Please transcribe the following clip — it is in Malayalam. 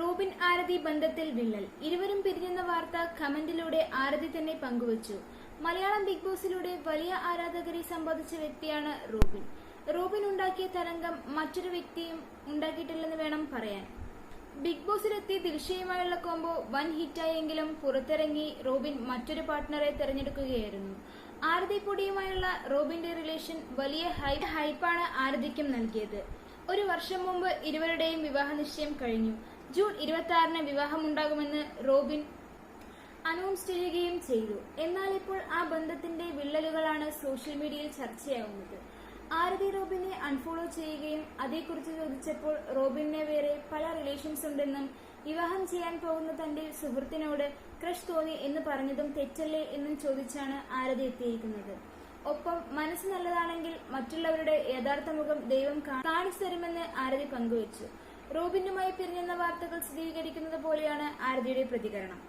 റോബിൻ ആരതി ബന്ധത്തിൽ വിള്ളൽ. ഇരുവരും പിരിഞ്ഞെന്ന വാർത്ത കമന്റിലൂടെ ആരതി തന്നെ പങ്കുവച്ചു. മലയാളം ബിഗ് ബോസിലൂടെ വലിയ ആരാധകരെ സമ്പാദിച്ച വ്യക്തിയാണ് റോബിൻ. റോബിൻ ഉണ്ടാക്കിയ തരംഗം മറ്റൊരു വ്യക്തിയും ഉണ്ടാക്കിയിട്ടില്ലെന്ന് വേണം പറയാൻ. ബിഗ് ബോസിലെത്തി ദിൽഷയുമായുള്ള കോംബോ വൻ ഹിറ്റായെങ്കിലും പുറത്തിറങ്ങി റോബിൻ മറ്റൊരു പാർട്ട്ണറെ തെരഞ്ഞെടുക്കുകയായിരുന്നു. ആരതി പൊടിയുമായുള്ള റോബിന്റെ റിലേഷൻ വലിയ ഹൈപ്പാണ് ആരതിക്കും നൽകിയത്. ഒരു വർഷം മുമ്പ് ഇരുവരുടെയും വിവാഹ നിശ്ചയം കഴിഞ്ഞു. ജൂൺ ഇരുപത്തി ആറിന് വിവാഹമുണ്ടാകുമെന്ന് റോബിൻ അനൗൺസ് ചെയ്യുകയും ചെയ്തു. എന്നാൽ ഇപ്പോൾ ആ ബന്ധത്തിന്റെ വിള്ളലുകളാണ് സോഷ്യൽ മീഡിയയിൽ ചർച്ചയാവുന്നത്. ആരതി റോബിനെ അൺഫോളോ ചെയ്യുകയും അതേക്കുറിച്ച് ചോദിച്ചപ്പോൾ റോബിനെ വേറെ പല റിലേഷൻസ് ഉണ്ടെന്നും വിവാഹം ചെയ്യാൻ പോകുന്ന തന്റെ സുഹൃത്തിനോട് ക്രഷ് തോന്നി എന്ന് പറഞ്ഞതും തെറ്റല്ലേ എന്നും ചോദിച്ചാണ് ആരതി എത്തിയിരിക്കുന്നത്. ഒപ്പം മനസ്സ് നല്ലതാണെങ്കിൽ മറ്റുള്ളവരുടെ യഥാർത്ഥ മുഖം ദൈവം കാണിച്ചു തരുമെന്ന് ആരതി പങ്കുവച്ചു. റോബിനുമായി പിരിഞ്ഞെന്ന വാർത്തകൾ സ്ഥിരീകരിക്കുന്നത് പോലെയാണ് ആരതിയുടെ പ്രതികരണം.